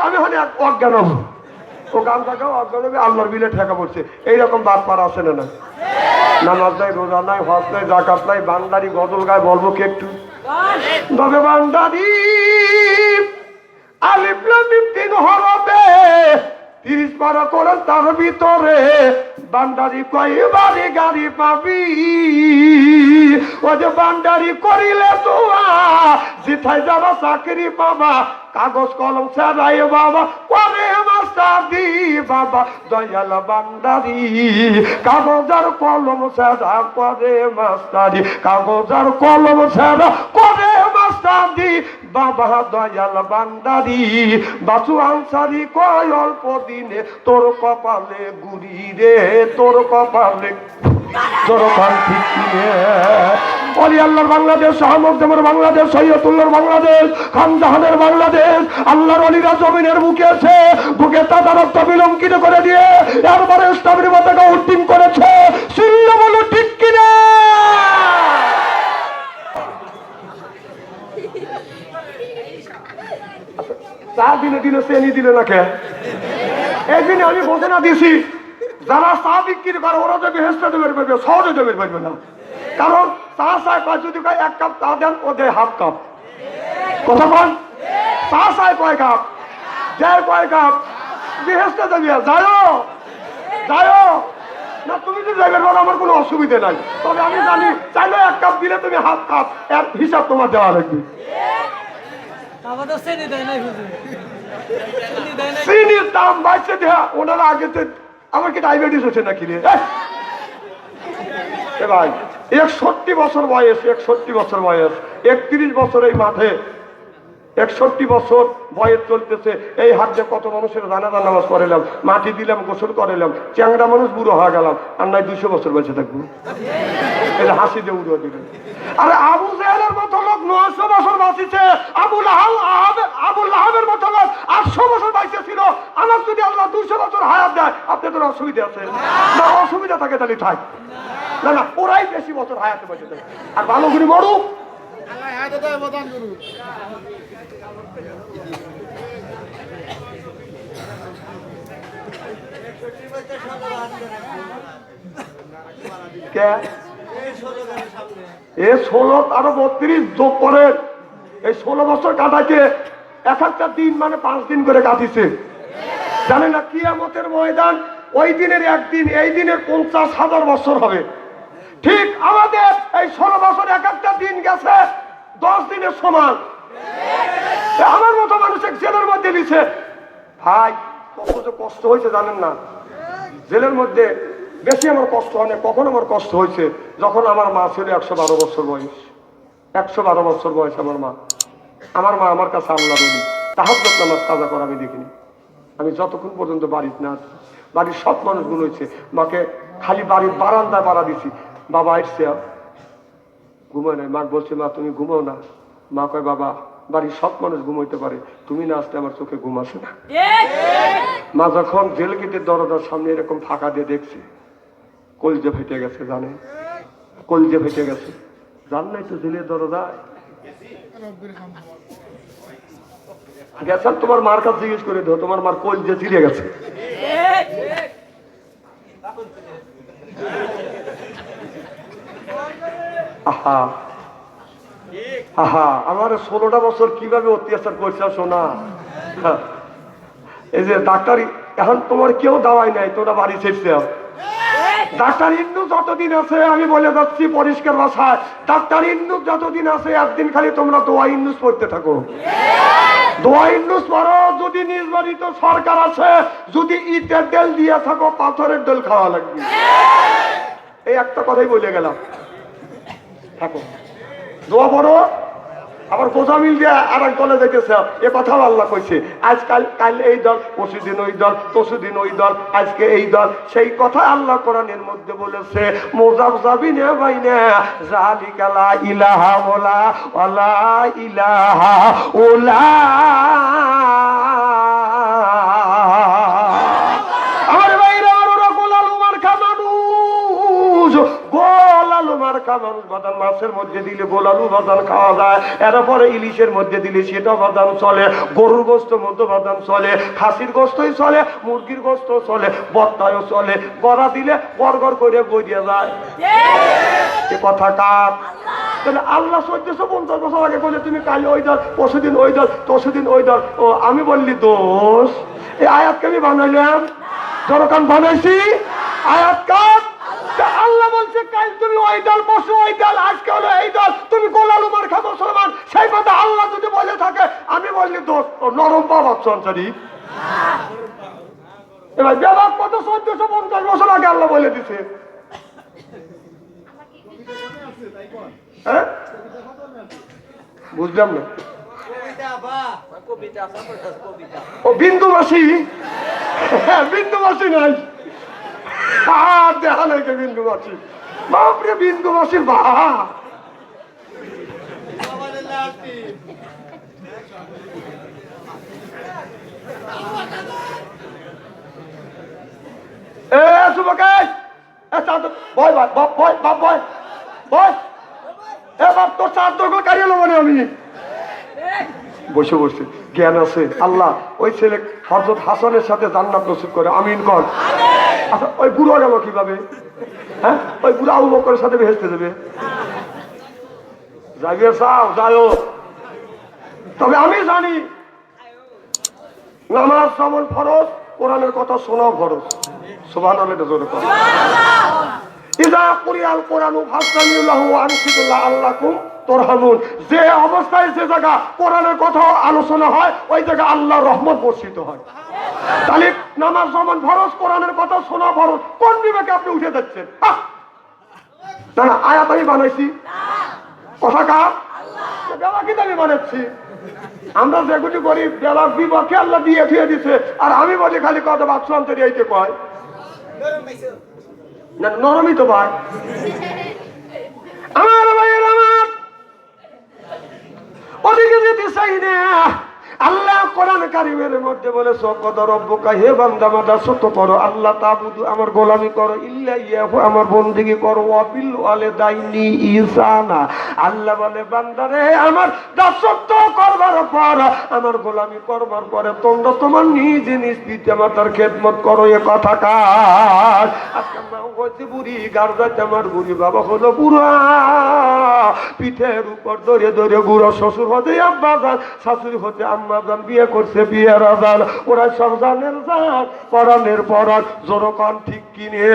আমি হলে বিলে ঠেকা এইরকম বাদ পার আছে না না নামাজ নাই, রোজা নাই, হজ নাই, জাকাত নাই, বান্দারি গজল গায়ে, বলব কে একটু? তবে বান্দারি আলিপ্লামিম তিন হরবে তিরিশ বারো করে তার ভিতরে বান্দারি কয়বারে গাড়ি পাবি? ও যে বান্দারি করিলে তোয়া জিথাই যাবা চাকরি পাবা, কাগজ কলম ছাড়াই বাবা, করে মাস্টারি বাবা। দয়াল বান্দারি, কাগজ আর কলম ছাড়া করে মাস্টারি, কাগজ আর কলম ছাড়া করে বাবা দয়াল বান্দারি আনসারি, কয় অল্প দিনে তোর কপালে গুড়ি রে, তোর কপালে তোর অলি আল্লাহর বাংলাদেশ আহমদের বাংলাদেশ বাংলাদেশ, খানজাহানের বাংলাদেশ, আল্লাহর অলিরা জমিনের বুকে তাদের বিলঙ্কিত করে দিয়ে এরপরে ইসলামের করেছে। সিল্ল বলো ঠিক কিনা? চার দিনে দিলে শ্রেণি দিলে না কে? একদিনে আমি ঘোষণা দিয়েছি, যারা চা বিক্রি করে, ওরা তো বেহেস্তে দেবে পারবে, সহজে দেবে পারবে না। কারণ চা চায় পাঁচ যদি কয় এক কাপ চা দেন, ও দেয় হাফ কাপ। কথা বল। চা চায় কয় কাপ? দেয় কয় কাপ? বেহেস্তে দেবে যাও যাও না তুমি যদি যাবে বলো আমার কোনো অসুবিধা নাই। তবে আমি জানি চাইলে এক কাপ দিলে তুমি হাফ কাপ এর হিসাব তোমার দেওয়া লাগবে। চিনির দাম বাড়ছে দেয়া ওনারা আগে আমার কি ডায়াবেটিস হচ্ছে নাকি রে? ভাই একষট্টি বছর বয়স একষট্টি বছর বয়স একত্রিশ বছর এই মাঠে একষট্টি বছর বয়স চলতেছে। এই হাত দিয়ে কত মানুষের জানাজা নামাজ করালাম মাটি দিলাম, গোসল করালাম চ্যাংরা মানুষ বুড়ো হয়ে গেলাম, আর নয় দুশো বছর বেঁচে থাকব। এটা হাসি দিয়ে উড়িয়ে দিলেন। আরে আবু জেহেলের মতো লোক নয়শো বছর বাঁচিছে আবুল আহাব আহাব- আবুল আহাবের মতো লোক আটশো বছর বাইসে ছিল আমার যদি আল্লাহ দুশো বছর হায়াত দেয় আপনাদের অসুবিধা আছে। না, অসুবিধা থাকে তাহলে থাক। না না, ওরাই বেশি বছর হায়াতে বেঁচে থাকে। আর ভালো করে মরুক। কে? এ ষোলো বত্রিশ যোগ এই ষোলো এক দিন মানে পাঁচ দিন করে জানেন না, কিয়ামতের ময়দান, ওই দিনের একদিন, এই দিনের পঞ্চাশ হাজার বছর হবে। ঠিক আমাদের এই ষোলো বছর এক একটা দিন গেছে, দশ দিনের সমান আমার মতো মানুষ এক জেলের মধ্যে দিছে। ভাই কত কষ্ট হয়েছে জানেন না? জেলের মধ্যে বেশি আমার কষ্ট হয় না, কখন আমার কষ্ট হয়েছে? যখন আমার মা ছিল একশো বারো বছর বয়স। একশো বারো বছর বয়স আমার মা। আমার মা আমার কাছে আল্লাহ বলি তাহার আমার কাজা করা আমি দেখিনি। আমি যতক্ষণ পর্যন্ত বাড়িতে না বাড়ির সব মানুষগুলো হয়েছে, মাকে খালি বাড়ির বারান্দায় বাড়া দিছি। বাবা এসছে। ঘুমো নাই। মা বলছে মা তুমি ঘুমাও না। মা কয় বাবা বাড়ির সব মানুষ ঘুমাইতে পারে। তুমি না আসলে আমার চোখে ঘুম আসে না। মা যখন জেল গেটের দরজার সামনে এরকম ফাঁকা দিয়ে দেখছে কলজে ফেটে গেছে জানে? কলজে ফেটে গেছে। জান নাই তো জেলের দরজায় গেছেন তোমার মার কাছে জিজ্ঞেস করে দাও তোমার মার কলজে চিড়ে গেছে। আহা। আমার ষোলোটা বছর কীভাবে অত্যাচার করছে শোনা। এই যে ডাক্তার, এখন তোমার কেউ দাওয়াই নাই তোরা বাড়ি ছেড়ছে। ডাক্তার ইন্দু যতদিন আছে, আমি বলে যাচ্ছি পরিষ্কার ভাষায়, ডাক্তার ইন্দু যতদিন আছে, একদিন খালি তোমরা দোয়া ইন্দুস পড়তে থাকো। দোয়া ইন্দুস পড়ো, যদি নিজ বাড়িতে সরকার আছে, যদি ইটের ডেল দিয়ে থাকো, পাথরের ডেল খাওয়া লাগবে। এই একটা কথাই বলে গেলাম। থাকো। দোয়া পড়ো। আবার গোজামিল দিয়ে আর এক দলে দেখেছে এ কথাও আল্লাহ কইছে আজকাল কাল এই দল পরশুদিন ওই দল পরশুদিন ওই দল, আজকে এই দল। সেই কথা আল্লাহ কোরআনের মধ্যে বলেছে মোজাব যাবি নে ভাই নে জালিকালা ইলাহা ওলা ওলা ইলাহা ওলা মানুষ বাদান মাছের মধ্যে দিলে গোলালু বাদাম খাওয়া যায়। এরপরে ইলিশের মধ্যে দিলে সেটা বাদাম চলে গরুর গোস্ত মধ্যে বাদাম চলে খাসির গোস্তই চলে মুরগির গোস্ত চলে বত্তায়ও চলে। গড়া দিলে গড় করে গড়িয়ে যায়। এ কথা কার? তাহলে আল্লাহ চোদ্দশো পঞ্চাশ বছর আগে বলে তুমি কাল ওই দল পরশুদিন ওই দল তরশুদিন ওই দল। ও আমি বললি দোষ? এই আয়াতকে আমি বানাইলাম? জনকান বানাইছি? আয়াত কার? তা আল্লাহ বলছে কাল তুমি ওই দল ওই দল আজকে হলো এই দল। তুমি গোলালু মার্খা মুসলমান সেই কথা আল্লাহ যদি বলে থাকে আমি বললি দোষ নরম বাবা সঞ্চারী এবার ব্যাপার কত? চোদ্দশো পঞ্চাশ বছর আগে আল্লাহ বলে দিছে। হ্যাঁ? বুঝলাম না। ও বিন্দু মাসি হ্যাঁ, বিন্দু মাসি নাই। আর দেখা নাই কে বিন্দু মাসি বাপরে, বিন্দু মাসির বা এ এ বাপ বাপ এ, বাপ, তোর আমি। বসে বসে। জ্ঞান আছে। আল্লাহ, ওই ছেলে হজরত হাসানের সাথে জান্নাত নসিব করে। আমিন কর। আচ্ছা ওই বুড়ো গেল কীভাবে? হ্যাঁ? ওই বুড়ো আবু বকরের সাথে ভেসতে দেবে। যাইবে সাও যাইও তবে আমি জানি নামাজ যেমন ফরজ কোরআনের কথা শোনাও ফরজ। সোভান জোরে কর। ইদা কুরিয়াল কোরআনু ফাসতামিউল্লাহু ওয়া আল্লাকুম তুরহামুন। যে অবস্থায় যে জায়গা কোরআনের কথা আলোচনা হয় ওই জায়গা আল্লাহর রহমত বর্ষিত হয়। তাহলে নামাজ যেমন ফরজ, কোরআনের কথা শোনা ফরজ। কোন বিবেকে আপনি উঠে যাচ্ছেন! না আয়াত আমি বানাইছি। কথা কার? বেলা আমি বানাচ্ছি? আমরা যেগুলি করি বেলার বিপক্ষে আল্লাহ দিয়ে থিয়ে দিছে। আর আমি বলি, খালি কথা বাচ্চা অন্তরে এইতে কয়। না, নরমই তো ভাই। আমার ভাইয়ের আমার। ওদিকে যেতে চাই না। আল্লাহ কোরআন কারিমের মধ্যে বলে সকদ রব্বকা, হে বান্দা, মাদা সত্য করো। আল্লাহ তাবুদু, আমার গোলামি করো। ইল্লা ইয়াহু, আমার বন্দিগি করো। ওয়াবিল ওয়ালে দাইনি ইসানা আল্লাহ বলে বান্দারে আমার দাসত্ব করবার পর, আমার গোলামি করবার পরে তোমরা তোমার নিজ নিজ পিতা মাতার খেদমত করো। এ কথা কাজ আজকে মা হচ্ছে বুড়ি গার্দাতে আমার বুড়ি বাবা হলো বুড়া। পিঠের উপর ধরে ধরে বুড়ো শ্বশুর হতে আব্বা, শাশুড়ি হতে আম্মা। যান বিয়ে করছে বিয়ের আজান। ওরা সব জানের যান পরানের পরান জোরকন ঠিক কিনে।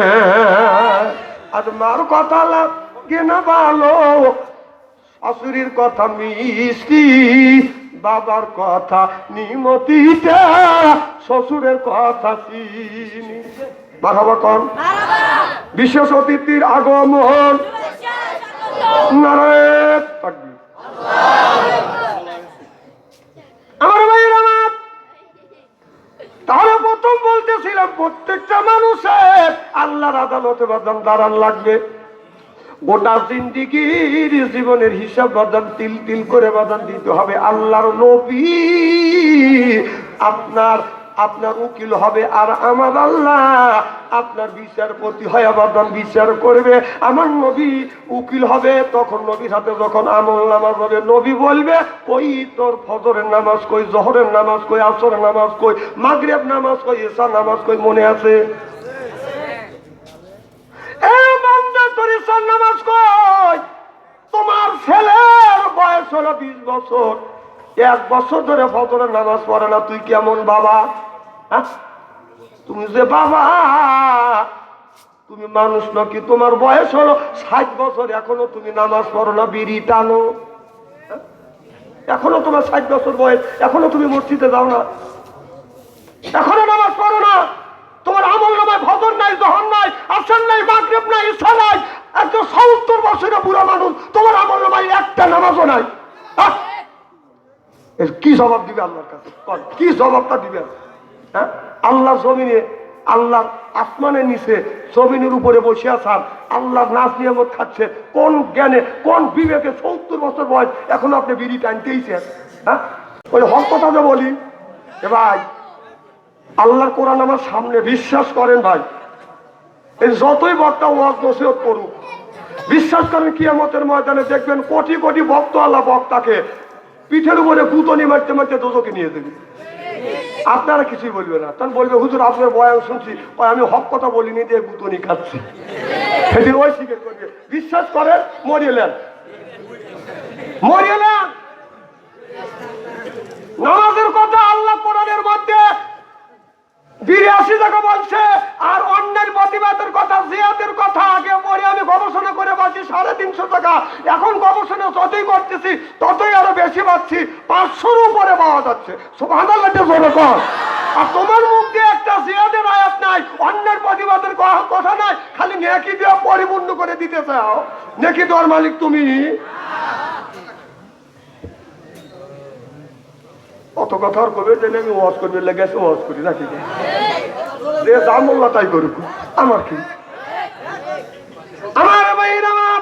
আর মার কথা লাগে না ভালো। শাশুড়ির কথা মিষ্টি বাবার কথা নিমতিটা শ্বশুরের কথা চিনি। বাবা কন। বিশেষ অতিথির আগমন। নারায়ণ তাকবীর। আমার ভাইয়ের আমার তাহলে প্রথম বলতেছিলাম প্রত্যেকটা মানুষের আল্লাহর আদালতে বাদাম দাঁড়ান লাগবে। গোটা জিন্দিগির জীবনের হিসাব বাদান তিল তিল করে বাদান দিতে হবে আল্লাহর নবী। আপনার আপনার উকিল হবে আর আমার আল্লাহ। আপনার বিচারপতি হয় আবাদান বিচার করবে, আমার নবী উকিল হবে, তখন নবীর হাতে যখন আমল নামাজ হবে, নবী বলবে, কই তোর ফজরের নামাজ কই, জহরের নামাজ কই, আসরের নামাজ কই মাগরেব নামাজ কই এসা নামাজ কই, মনে আছে? নামাজ কই? তোমার ছেলের বয়স হলো বিশ বছর। এক বছর ধরে ফজরের নামাজ পড়ে না, তুই কেমন বাবা? তুমি যে বাবা, তুমি মানুষ নাকি? তোমার বয়স হলো ষাট বছর, এখনও তুমি নামাজ পড়ো না, বিড়ি টানো। হ্যাঁ? এখনও তোমার ষাট বছর বয়স, এখনও তুমি মসজিদে যাও না। এখনও নামাজ পড়ো না। তোমার আমল নামায় ভজন নাই জহন নাই আসন নাই, মাগরেব নাই ইসা নাই। একজন সত্তর বছরের বুড়া মানুষ, তোমার আমল নামায় একটা নামাজও নাই! এর কি জবাব দিবে আল্লাহর কাছে? কি জবাবটা দিবে? হ্যাঁ? আল্লাহ জমিনে আল্লাহ আসমানের নিচে, জমিনের উপরে বসে আছেন। আল্লাহ নাচ নিয়ামত খাচ্ছে। কোন জ্ঞানে, কোন বিবেকে সত্তর বছর বয়স এখন আপনি বিড়ি টানতেইছেন? হ্যাঁ? ওই হক কথা বলি, এ ভাই, আল্লাহর কোরআন আমার সামনে বিশ্বাস করেন ভাই। এই যতই বক্তা ওয়াজ নসিহত করুক, বিশ্বাস করেন কিয়ামতের ময়দানে দেখবেন কোটি কোটি ভক্ত আল্লাহ বক্তাকে পিঠের উপরে কুতনি মারতে মারতে দোজকে নিয়ে দেবে আপনারা কিছুই বলবে না। তখন বলবে, হুজুর, আপনার বয়ান শুনছি। ওই আমি হক কথা বলিনি, দিয়ে গুতনি খাচ্ছি। সেদিন ওই স্বীকার করবে। বিশ্বাস করেন মরিয়েলেন মরিয়েলেন নামাজের কথা আল্লাহ বিরাশি টাকা বলছে, আর অন্যের প্রতিবাদের কথা, জিয়াদের কথা আগে পরে আমি গবেষণা করে পাচ্ছি, সাড়ে তিনশো টাকা। এখন গবেষণা যতই করতেছি, ততই আরও বেশি পাচ্ছি, পাঁচশোর উপরে পাওয়া যাচ্ছে। আর তোমার মুখ দিয়ে একটা জিয়াদের আয়াত নাই, অন্যের প্রতিবাদের কথা নাই, খালি নেকি দিয়ে পরিপূর্ণ করে দিতে চাও। নেকি দর মালিক তুমি? কথা আর কবে তাহলে আমি ওয়াজ করবে লেগেছে ওয়াজ করি, নাকি? যে যা মোল্লা তাই করুক। আমার কি? আমার ভাইরা আমার।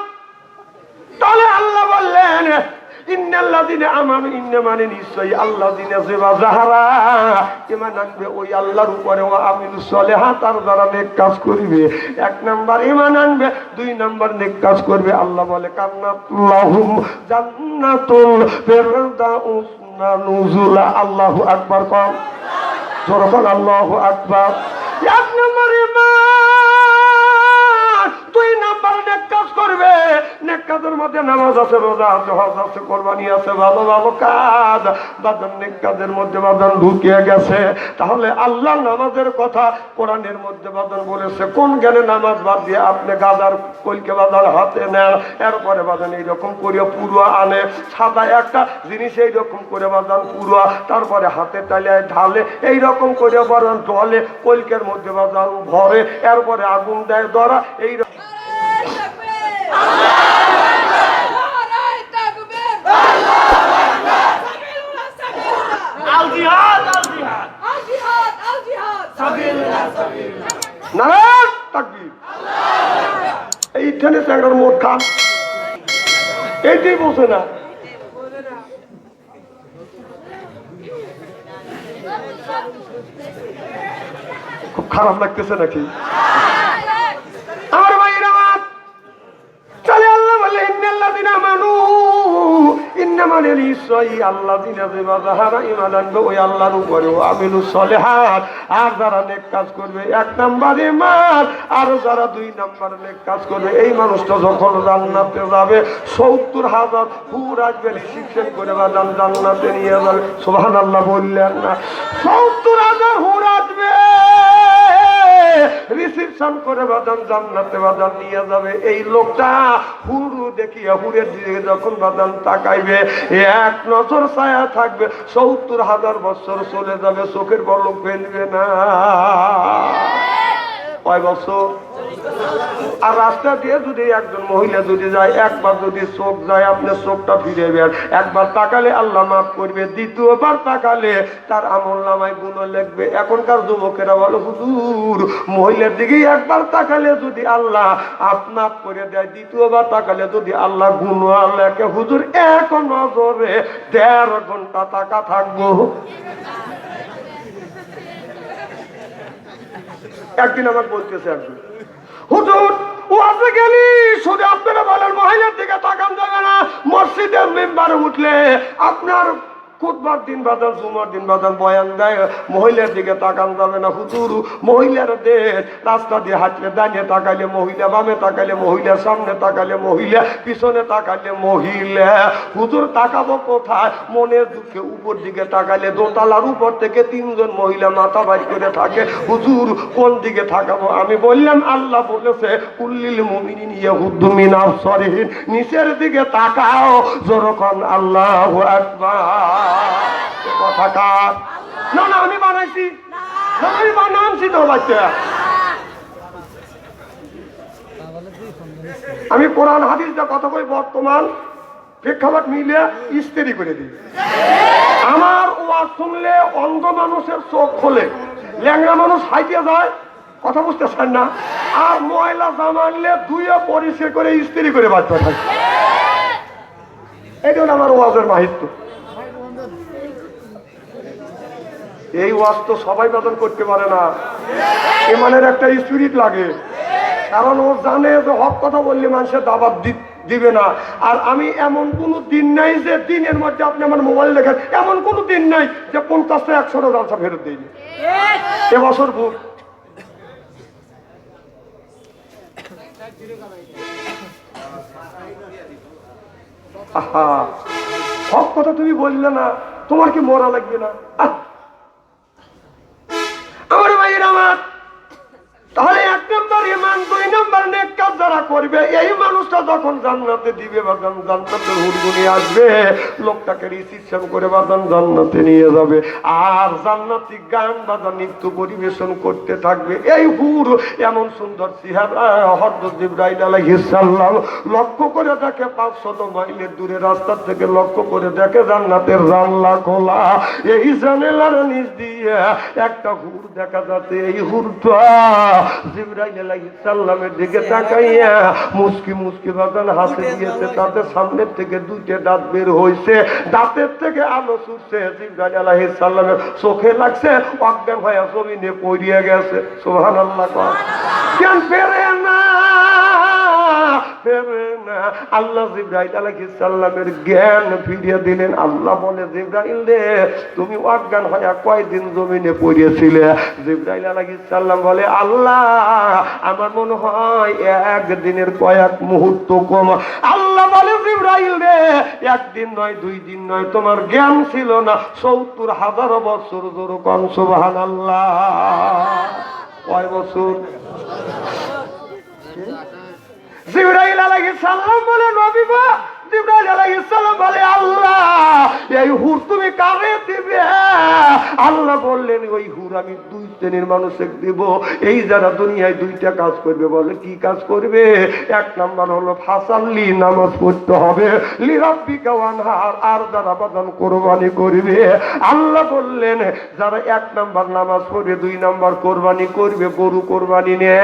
তাহলে আল্লাহ বললেন কাজ করিবে। এক নাম্বার ইমান আনবে, দুই নাম্বার নেক কাজ করবে। আল্লাহ বলে কান্নাতুল্লাহুম জান্নাতুল ফেরদাউস। নুজুলা আল্লাহু আকবার কম। জোরকন আল্লাহু আকবার। এক নম্বরে ইমান নেক মধ্যে নামাজ আছে, রোজা আছে, হজ আছে, কোরবানি আছে, ভালো ভালো কাজ। বাদন নেক মধ্যে বাদন ঢুকিয়ে গেছে। তাহলে আল্লাহ নামাজের কথা কোরআনের মধ্যে বাদন বলেছে। কোন জ্ঞানে নামাজ বাদ দিয়ে আপনি গাদার কলকে বাজার হাতে নেন, এরপরে বাদন এইরকম করে পুরুয়া আনে। সাদা একটা জিনিস এইরকম করে বাদান পুরুয়া, তারপরে হাতে টালিয়ায় ঢালে এইরকম করে বাদান জলে কলকের মধ্যে বাদান ভরে, এরপরে আগুন দেয়, ধরা আল জিহাদ। আল জিহাদ নারায়ণ তাকবীর। এইখানে চ্যাংড়ার মোট খান। এইটাই বসে না। খুব খারাপ লাগতেছে নাকি? আমার ভাই আমার চলে আল্লাহ বলে দিনা ইন্না নিশ্চয়ই আল্লাহ আর যারা নেক কাজ করবে, এক নাম্বার আর যারা দুই নাম্বার নেক কাজ করবে, এই মানুষটা যাবে, সত্তর হাজার করে নিয়ে যাবে। সোহান আল্লাহ বললেন না। সত্তর হাজার হুর রিসিপশন করে বাদান জান্নাতে বাদান নিয়ে যাবে। এই লোকটা হুরু দেখিয়া হুরের দিকে যখন বাদান তাকাইবে, এক নজর ছায়া থাকবে, সত্তর হাজার বছর চলে যাবে, চোখের বলক ফেলবে না। কয় বছর? আর রাস্তা দিয়ে যদি একজন মহিলা যদি যায়, একবার যদি চোখ যায় আপনার চোখটা ফিরে বের একবার তাকালে আল্লাহ মাফ করবে, দ্বিতীয়বার তাকালে তার আমল নামায় গুণ লিখবে এখনকার যুবকেরা বলো, হুজুর, মহিলার দিকে একবার তাকালে যদি আল্লাহ আপনার করে দেয়, দ্বিতীয়বার তাকালে যদি আল্লাহ গুণ লেখে। হুজুর, এক নজরে দেড় ঘণ্টা টাকা থাকব। একদিন আমাকে বলতেছে একজন হুজুর, ও আপনি গেলি? শুধু আপনারা বলেন, মহিলার দিকে তাকান যাবে না, মসজিদের মেম্বারে উঠলে আপনার খুদবার দিন বাদান জুমার দিন বাদান বয়ান দেয়, মহিলার দিকে তাকান যাবে না হুজুর মহিলাদের রাস্তা দিয়ে হাঁটলে দাঁড়িয়ে তাকাইলে মহিলা, বামে তাকাইলে মহিলা, সামনে তাকাইলে মহিলা, পিছনে তাকাইলে মহিলা। হুজুর তাকাবো কোথায়? মনের দুঃখে উপর দিকে তাকাইলে দোতলার উপর থেকে তিনজন মহিলা মাথা বাড়ি করে থাকে। হুজুর, কোন দিকে তাকাবো? আমি বললাম, আল্লাহ বলেছে, কুল্লিল মুমিনিন ইয়াহুদ্দু মিন আবসারিহিম। নিচের দিকে তাকাও যখন আল্লাহু আকবার। কথা না না আমি বানাইছি। না, আমি বানানছি তো বাচ্চা আমি কোরআন হাদিস যা কথা কই বর্তমান প্রেক্ষাপট মিলে ইস্তেরি করে দিই। আমার ওয়াজ শুনলে অন্ধ মানুষের চোখ খোলে। ল্যাংড়া মানুষ হাইতে যায় কথা বুঝতেছেন না। আর ময়লা জামানলে দুইয়ে পরিষ্কার করে ইস্ত্রি করে বাচ্চা থাকে। এই জন্য আমার ওয়াজের মাহিত্য। এই ওয়াজ তো সবাই বেতন করতে পারে না। এমানের একটা স্পিরিট লাগে। কারণ ও জানে যে হক কথা বললে মানুষের দাবাত দিবে না। আর আমি এমন কোনো দিন নাই যে দিনের মধ্যে আপনি আমার মোবাইল দেখেন। এমন কোনো দিন নাই যে পঞ্চাশটা একশোটা জালসা ফেরত দিইনি এবছর ভুল হক কথা তুমি বললে না, তোমার কি মরা লাগবে না? আহ! যখন জান্নাতে দিবে বাদান জান্নাতের হুড়গুনি আসবে লোকটাকে রিসিপশন করে বাদান জান্নাতে নিয়ে যাবে। আর জান্নাতি গান বাদান নৃত্য পরিবেশন করতে থাকবে। এই হুর এমন সুন্দর চেহারা হরদত ইব্রাহিম আলাইহিস লক্ষ্য করে দেখে পাঁচশত মাইলের দূরে রাস্তা থেকে লক্ষ্য করে দেখে জান্নাতের জানলা খোলা। এই জানেলার নিচ দিয়ে একটা হুর দেখা যাচ্ছে। এই হুরটা জিব্রাইল আলাইহিস সালামের দিকে তাকাইয়া মুস্কি মুস্কি বাদান হাতে দিয়েছে তাতে সামনের থেকে দুইটে দাঁত বের হয়েছে দাঁতের থেকে আলো ছুটছে জিব্রাইল আলাইহিস সালামের চোখে লাগছে অজ্ঞান হয়ে জমিনে পড়িয়ে গেছে। সুবহানাল্লাহ আল্লাহ জ্ঞান ফেরে না। ফেরে না। আল্লাহ জিব্রাইল আলাইহিস সালামের জ্ঞান ফিরিয়ে দিলেন। আল্লাহ বলে, জিব্রাইল রে, তুমি অজ্ঞান হয়ে কয়দিন জমিনে পড়িয়েছিলে জিব্রাইল আলাইহিস সালাম বলে, আল্লাহ, আমার মনে হয় একদিনের কয়েক মুহূর্ত কম। আল্লাহ বলে, জিব্রাইল রে, একদিন নয়, দুই দিন নয়, তোমার জ্ঞান ছিল না। সত্তর হাজার বছর জোর কম, সুবহানাল্লাহ। কয় বছর? জিব্রাইল আলাইহিস সালাম বলে নবী আল্লাহ বললেন যারা এক নামাজ কোরবানি করবে। আল্লাহ বললেন, যারা এক নাম্বার নামাজ দুই নাম্বার কোরবানি করবে, গরু কোরবানি নে।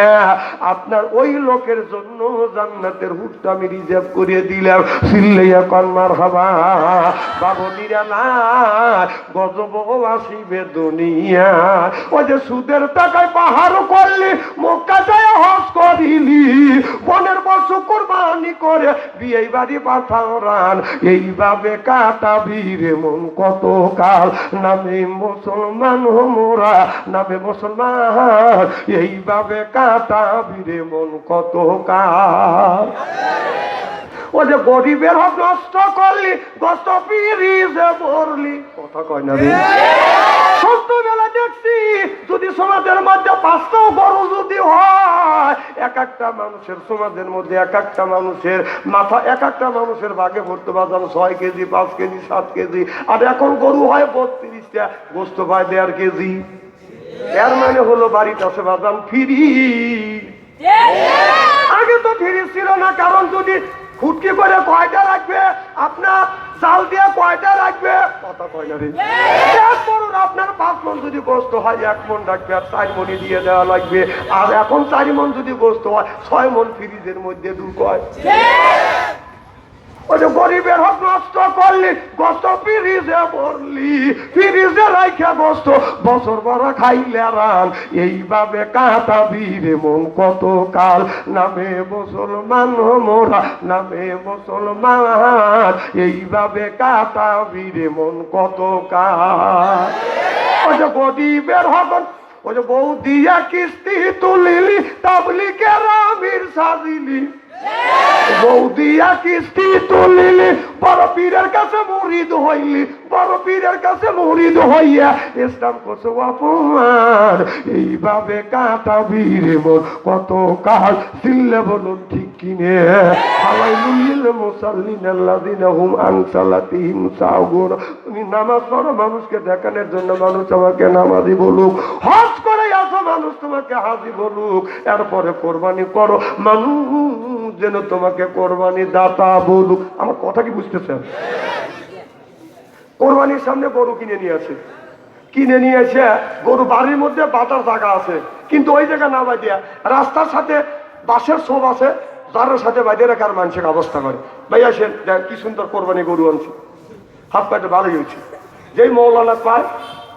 আপনার ওই লোকের জন্য জান্নাতের হুটটা আমি রিজার্ভ করে দিলাম। সিল্লাইয়া কন্মার হবা বাবনিরা না, গজব আসিবে দুনিয়া। ওই যে সুদের টাকায় পাহাড় করলি, মক্কা যায় হজ করিলি। বনের বর্ষ কোরবানি করে বিয়ে বাড়ি পাঠাও রান। এইভাবে কাটাবি রে মন কত কাল নামে মুসলমান হোমরা নামে মুসলমান। এইভাবে কাটাবি রে মন কত কাল ও যে গরিবের হক নষ্ট করলি গত পিরিজে মরলি। কথা কয় না রে। ছোট্টবেলা দেখছি যদি সমাজের মধ্যে পাঁচটাও গরু যদি হয় এক একটা মানুষের সমাজের মধ্যে এক একটা মানুষের মাথা এক একটা মানুষের ভাগে ভরতে পারতাম ছয় কেজি পাঁচ কেজি সাত কেজি আর এখন গরু হয় বত্রিশটা গোস্ত পায় দেড় কেজি। এর মানে হলো বাড়িতে আছে বাদাম ফিরি। আগে তো ফিরি ছিল না কারণ যদি ফুটকি করে কয়টা রাখবে? আপনার চাল দিয়ে কয়টা রাখবে? কথা কয় না রে। আপনার পাঁচ মন যদি গোস্ত হয় এক মন রাখবে আর চার মনে দিয়ে দেওয়া লাগবে। আর এখন চারি মন যদি গোস্ত হয় ছয় মন ফ্রিজের মধ্যে ঢুকয়। ওই যে গরিবের হক নষ্ট করলি, গোস্ত ফ্রিজে পড়লি ফ্রিজে রাইখা গোস্ত, বছর বড় খাইলে রান। এইভাবে কাটাবি রে মন কত কাল? নামে মুসলমান মোরা, নামে মুসলমান। এইভাবে কাটাবি রে মন কত কাল? ওই যে গরিবের হক, ওই যে বউ দিয়া কিস্তি তুলিলি তাবলিকের আমির সাজিলি। বৌদিয়া কিস্তি তুলিলি, বড় পীরের কাছে মুরিদ হইলি, বড় পীরের কাছে মুরিদ হইয়া ইসলাম করছে অপমান। এইভাবে কাটা বীরে মোর, কত কাল সিল্লে বলুন ঠিক কিনে তুমি নামাজ পড়ো, মানুষকে দেখানোর জন্য মানুষ আমাকে নামাজি বলুক। হজ করে আসো, মানুষ তোমাকে হাজি বলুক। এরপরে কোরবানি করো। মানুষ যেন তোমাকে কোরবানি দাতা বলুক। আমার কথা কি বুঝতেছেন কোরবানির সামনে গরু কিনে নিয়ে আসে। কিনে নিয়ে এসে গরু বাড়ির মধ্যে বাটার জায়গা আছে। কিন্তু ওই জায়গা না বাঁধিয়া রাস্তার সাথে বাসের সব আছে। যার সাথে বাঁধিয়ে রাখার মানুষের অবস্থা করে। ভাই আসেন, দেখ কি সুন্দর কোরবানি গরু আনছে। হাত পাটা ভালোই হয়েছে। যেই মৌলানা পায়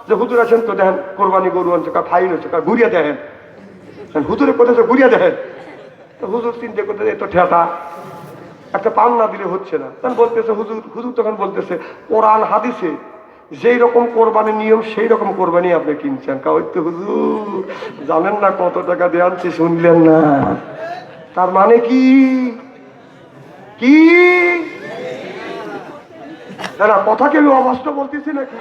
যে, হুজুর আছেন তো দেখেন, কোরবানি গরু আনছে। কা ফাইন হচ্ছে কা ঘুরিয়ে দেখেন। হুজুরে কোথায় ঘুরিয়ে দেখেন। তো হুজুর চিন্তা করতে এত ঠেটা। একটা পান না দিলে হচ্ছে না। তখন বলতেছে, হুজুর হুজুর তখন বলতেছে, কোরআন, হাদিসে যেই রকম কোরবানির নিয়ম, সেই রকম কোরবানি আপনি কিনছেন। কাউই তো হুজুর, জানেন না কত টাকা দিয়ে আনছি, শুনলেন না। তার মানে কি? কি? কথা কেউ অবাস্ত বলতেছি নাকি?